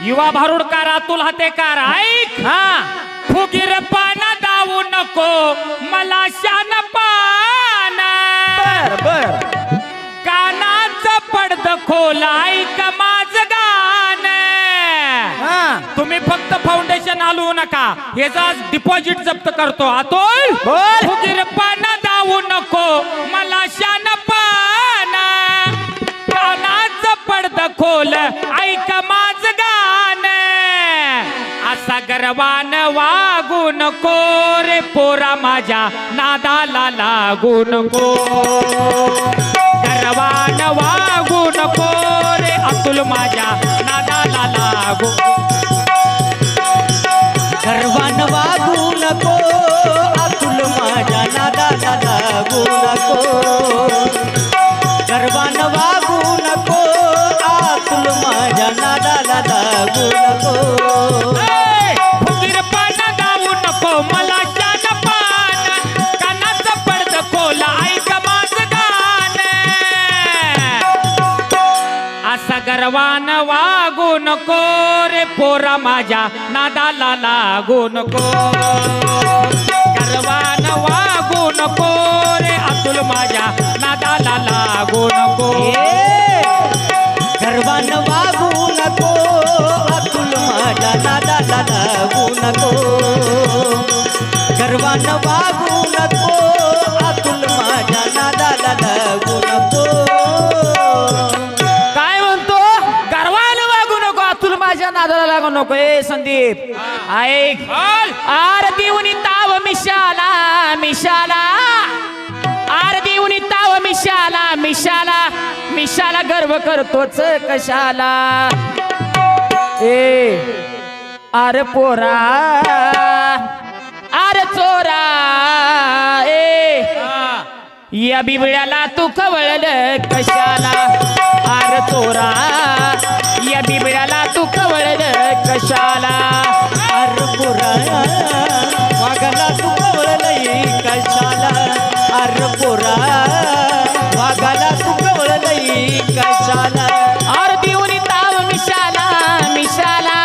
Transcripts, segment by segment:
युवा भारुडकार अतुल हातेकार ऐक. हा. फुगीर पान दावू नको मला शान पान. कानाचं पडद खोल ऐक माझ गाण. हा. तुम्ही फक्त फाउंडेशन हलवू नका. ह्याचा डिपॉझिट जप्त करतो अतुल. फुगीर पान दावू नको सर्वान वागू नको रे पोरा माझ्या नादाला लागू नको सर्वान वागू नको रे अतुल माझ्या नादाला लागू सर्वान वागू नको अतुल माझ्या नादाला लागू नको सर्वान वागू नको अतुल माझ्या नादाला लागू नको मला पान. कानाचं पडद खोल ऐक माझ गाण असा गर्वान वागू नको रे पोरा माझ्या. नादाला लागू नको. गर्वान वागू नको रे अतुल माझ्या. नादाला लागू नको. गरवान गर्वान वागू नको अतुल माझ्या. नादाला लागू नको. गर्वान वागू नको अतुल माझ्या नादाला लागू नको. काय म्हणतो? गर्वान वागू नको अतुल माझ्या नादाला लागू नको. ए संदीप ऐक. बोल. आर देऊनी ताव मिशाला मिशाला. आर देऊनी ताव मिशाला मिशाला. मिशाला गर्व करतोच कशाला? ए अरे पोरा. या बिबळ्याला तू खवळल कशाला? आर चोरा या बिबळ्याला तू खवळल कशाला? आर पोरा वाघाला तू खवळलई कशाला? आर पोरा वाघाला तू खवळलई कशाला? आर देऊनी ताव मिशाला मिशाला.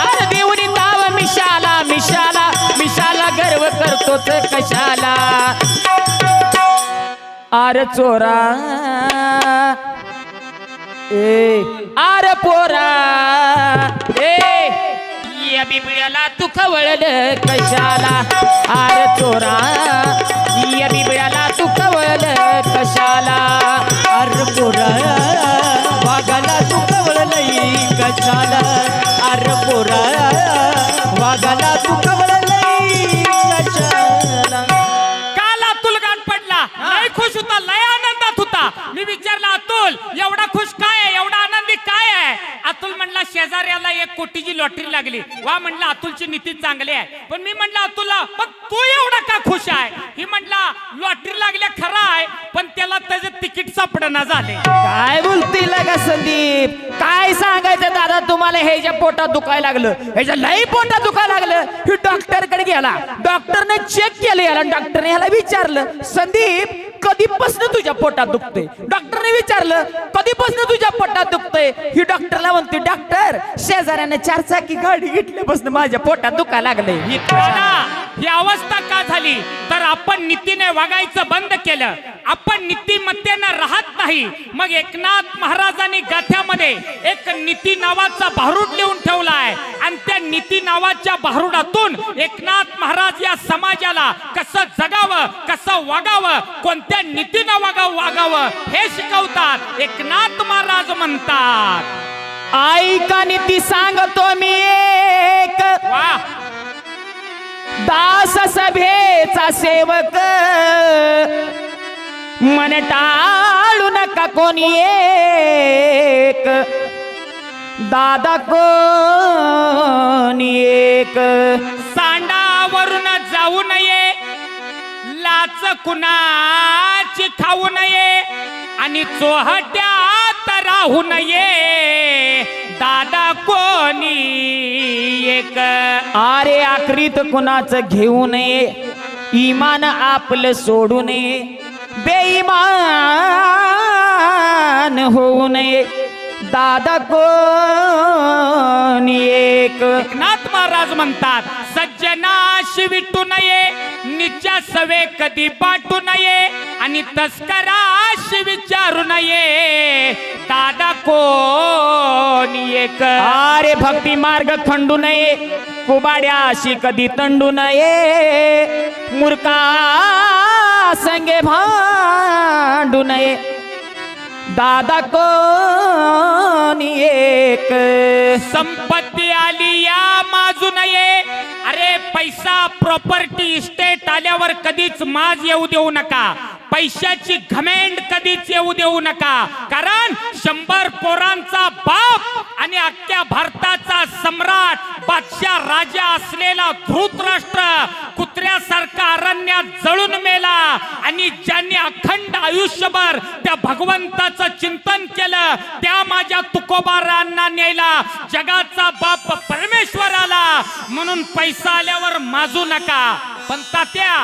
आर देऊनी ताव मिशाला मिशाला. मिशाला गर्व करतोच कशाला? आर चोरा. ए आर पोरा. ए या बिबळ्याला तू खवळल कशाला? आर चोरा. या बिबळ्याला तू खवळल कशाला? आर पोरा. वाघाला तू खवळलई कशाला? आर पोरा. वाघाला तू खवळ अतुल म्हणला शेजाऱ्याला एक कोटीची लॉटरी लागली. वा म्हणला अतुलची नीती चांगली आहे. पण मी म्हणलं अतुलला पण तू एवढा का खुश आहे? ही म्हणला लॉटरी लागल्या खरं आहे पण त्याला त्याचं तिकीट सापडना झाले. काय बोलतील का संदीप? काय सांगायचं दादा तुम्हाला? हे ह्याच्या पोटात दुखायला लागलं ह्याच्या लई पोटात दुखायला लागलं ही डॉक्टरकडे गेला. डॉक्टरने चेक केलं याला डॉक्टरने याला विचारलं. संदीप कधीपासून तुझ्या पोटात दुखतंय? डॉक्टरने विचारलं कधीपासून तुझ्या पोटात दुखतंय? ही डॉक्टरला म्हणते डॉक्टर शेजाऱ्याने चार चाकी गाडी घेतल्यापासून माझ्या पोटात दुखायला लागलंय. ही अवस्था का झाली? तर आपण नीतीने वागायचं बंद केलं. आपण नीतिमत्तेनं राहत नाही. मग एकनाथ महाराजांनी गाथ्यामध्ये एक नीती नावाचा भारूड लिहून ठेवलाय आणि त्या नीती नावाच्या भारुडातून एकनाथ महाराज या समाजाला कसं जगावं कसं वागावं कोणत्या नीतीनं वागावं वागावं हे शिकवतात. एकनाथ महाराज म्हणतात ऐका नीती सांगतो मी एक. वा. दास सभेचा सेवक. मन टाळू नका कोणी एक. दादा कोणी एक. सांडावरून जाऊ नये. लाच कुणाची खाऊ नये. आणि चोहट्यात राहू नये दादा कोणी एक? अरे आखरीत कुणाचं घेऊ नये इमान आपलं सोडू नये बेईमान होऊ नये दादा कोणी महाराज म्हणतात सज्जनाशी विटू नये निच्या सवे कधी पाटू नये आणि तस्कराशी विचारू नये. दादा कोण एक? अरे भक्ती मार्ग खंडू नये कुबाड्याशी कधी तंडू नये. मूर्खा संगे भांडू नये. दादा कोणी एक? संपत्ती आली या माजू नये अरे पैसा प्रॉपर्टी इस्टेट आल्यावर कधीच माज येऊ देऊ नका. पैशाची घमेंड कधीच येऊ देऊ नका. कारण शंभर पोरांचा बाप आणि अख्ख्या भारताचा सम्राट बादशाह राजा असलेला धृतराष्ट्र कुत्र्यासारखा अरण्यात जळून मेला आणि ज्यांनी अखंड आयुष्यभर त्या भगवंताचं चिंतन केलं त्या माझ्या तुकोबारांना न्यायला जगाचा बाप परमेश्वर आला म्हणून पैसा आल्यावर माजू नका. पण तात्या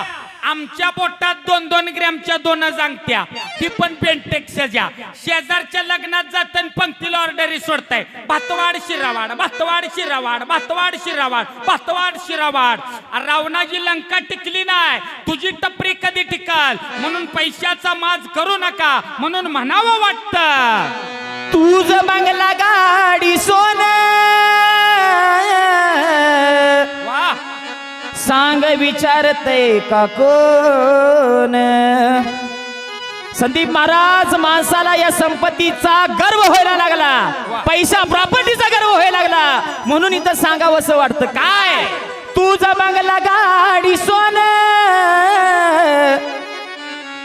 आमच्या पोटात दोन दोन ग्रॅमच्या दोन जांगत्या. ती पण पेंटेक्सच्या शेजारच्या लग्नात जाताना पंक्तीला ऑर्डरी सोडताय. भातवाड शिरावाड भातवाड शिरावाड भातवाड शिरावाड भातवाड शिरावाड. रावणाची लंका टिकली नाही. तुझी टपरी कधी टिकल? म्हणून पैशाचा माज करू नका. म्हणून म्हणावं वाटतं. तुझ बंगला गाडी सोन. विचारते का कोण? संदीप महाराज माणसाला या संपत्तीचा गर्व व्हायला लागला. पैसा प्रॉपर्टीचा गर्व व्हायला लागला. म्हणून इथं सांगावं वाटतं. काय? तुझा मागला गाडी सोन.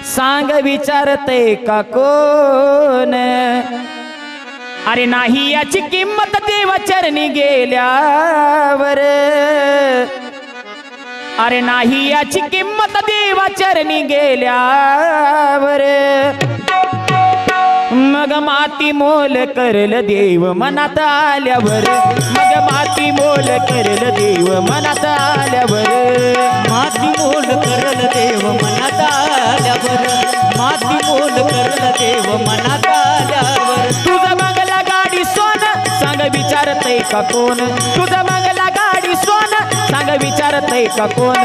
सांग विचारते का कोण? अरे नाही याची किंमत देवाचरणी गेल्यावर. अरे नाही याची किंमत देवाचरणी गेल्यावर. मग माती मोल करल देव मनात आल्यावर. मग माती मोल करल देव मनात आल्यावर. माती मोल करल देव मनात आल्यावर. माती मोल करल देव मनात आल्यावर. तुझं मंगला गाडी सोन सांग विचारतय का कोण? तुझं मंगला सोन सांग विचारतय का कोण?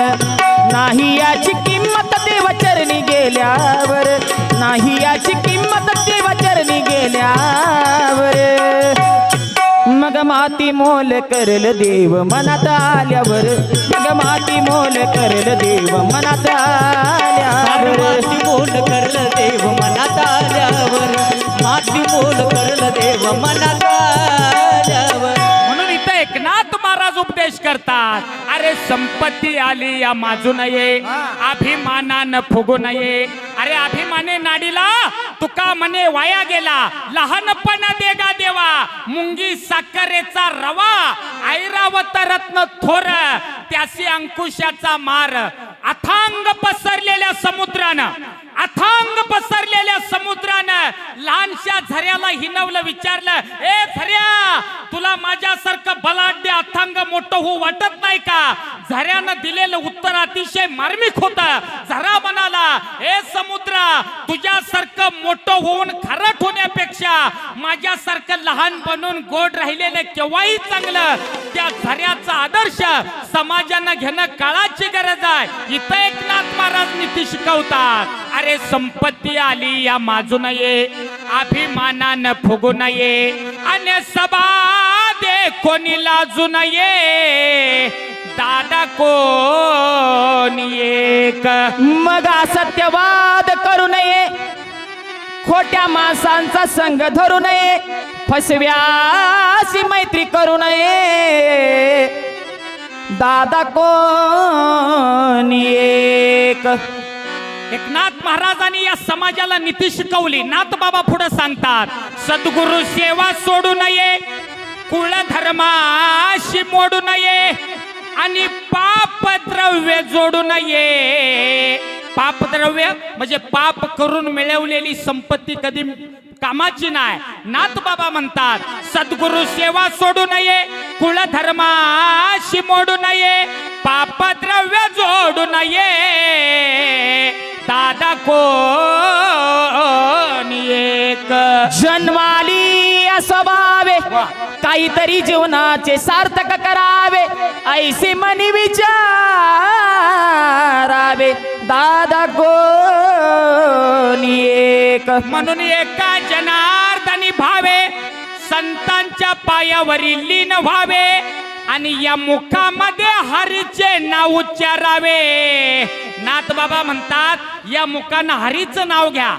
नाही याची किंमत देवचरणी गेल्यावर. नाही याची किंमत देवचरणी गेल्यावर. मग माती मोल करल देव मनात आल्यावर. मग माती मोल करल देव मनात आल्यावर. माती मोल करल देव मनात आल्यावर. माती मोल करल देव मनात आल्यावर. म्हणून इथं एकनाथ महाराज उपदेश करतात. अरे संपत्ती आली या माजू नये अभिमानानं फुगू नये. अरे अभिमाने नाडीला तुका म्हणे वाया गेला. लहानपणा देगा देवा. मुंगी साखरेचा रवा. ऐरावत रत्न थोर. त्यासी अंकुशाचा मार. अथांग पसरलेल्या समुद्रानं. अथांग पसरलेल्या समुद्रानं लहानशा झऱ्याला हिनवलं विचारलं ए झऱ्या तुला माझ्यासारखं बलाढ्य अथांग मोठं होऊ वाटत नाही का? झऱ्यानं दिलेलं उत्तर अतिशय मार्मिक होत. झरा म्हणाला ए समुद्रा तुझ्यासारखं मोठं होऊन खरट होण्यापेक्षा माझ्यासारखं लहान बनून गोड राहिलेलं केव्हाही चांगलं? त्या झऱ्याचा आदर्श समाजानं घेणं काळाची गरज आहे. इथं एकनाथ महाराज नीती शिकवतात. अरे संपत्ती आली या माजू नये अभिमानानं फुगू नये आणि सभा दे कोणी लाजू नये दादा कोण एक? मग असत्यवाद करू नये. खोट्या माणसांचा संग धरू नये. फसव्यासी मैत्री करू नये. दादा कोण एक? एकनाथ महाराजांनी या समाजाला नीती शिकवली. नाथ बाबा पुढे सांगतात सद्गुरु सेवा सोडू नये. कुळधर्माशी मोडू नये आणि पाप द्रव्य जोडू नये. पाप द्रव्य म्हणजे पाप करून मिळवलेली संपत्ती कधी कामाची नाही. नाथ बाबा म्हणतात सद्गुरु सेवा सोडू नये कुळधर्माशी मोडू नये पाप द्रव्य जोडू नये. दादा को एक. जन्माली स्वभावे वा. काहीतरी जीवनाचे सार्थक करावे. ऐसे मनी विचारावे. दादा कोणी एक. म्हणून एका जनार्दनी भावे संतांच्या पायावरील लीन व्हावे आणि या मुखामध्ये हरीचे नाव उच्चारावे. नाथ बाबा म्हणतात या मुखानं हरीचं नाव घ्या.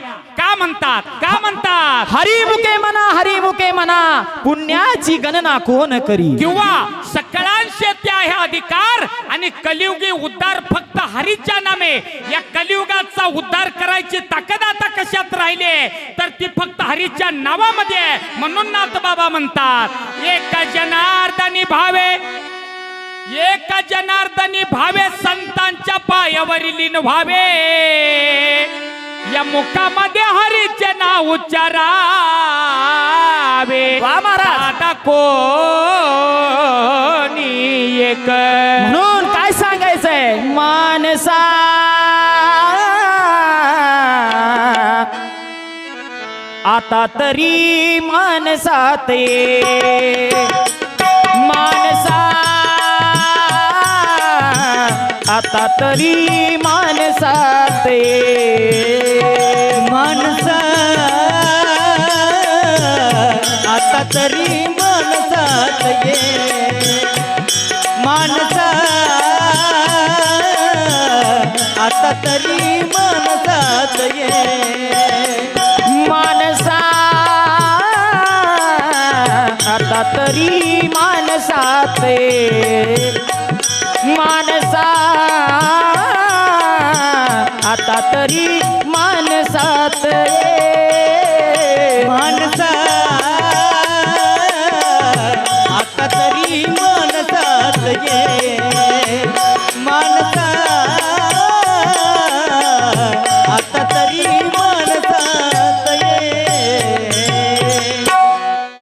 का म्हणतात? का म्हणतात? हरिमुखे म्हणा हरिमुखे म्हणा पुण्याची गणना कोण करी? किंवा सकळांशे ते आहे अधिकार आणि कलियुगी उद्धार फक्त हरीच्या नामे. या कलियुगाचा उद्धार करायची ताकद आता कशात राहिली तर ती फक्त हरीच्या नावामध्ये आहे. म्हणून नाथ बाबा म्हणतात एक जनार्दनी भावे एक जनार्दनी भावे संतांच्या पायावरील लीन व्हावे. या मुखामध्ये हरीचे नाव उच्चारावे. महाराज. आता कोणी एक म्हणून काय सांगायचंय? मानसा. आता तरी मानसात ये. आता तरी मानसात ये माणसा. आता तरी माणसात. ये माणसा. आता तरी माणसात. ये आता तरी मानसात मान आता तरी माणसात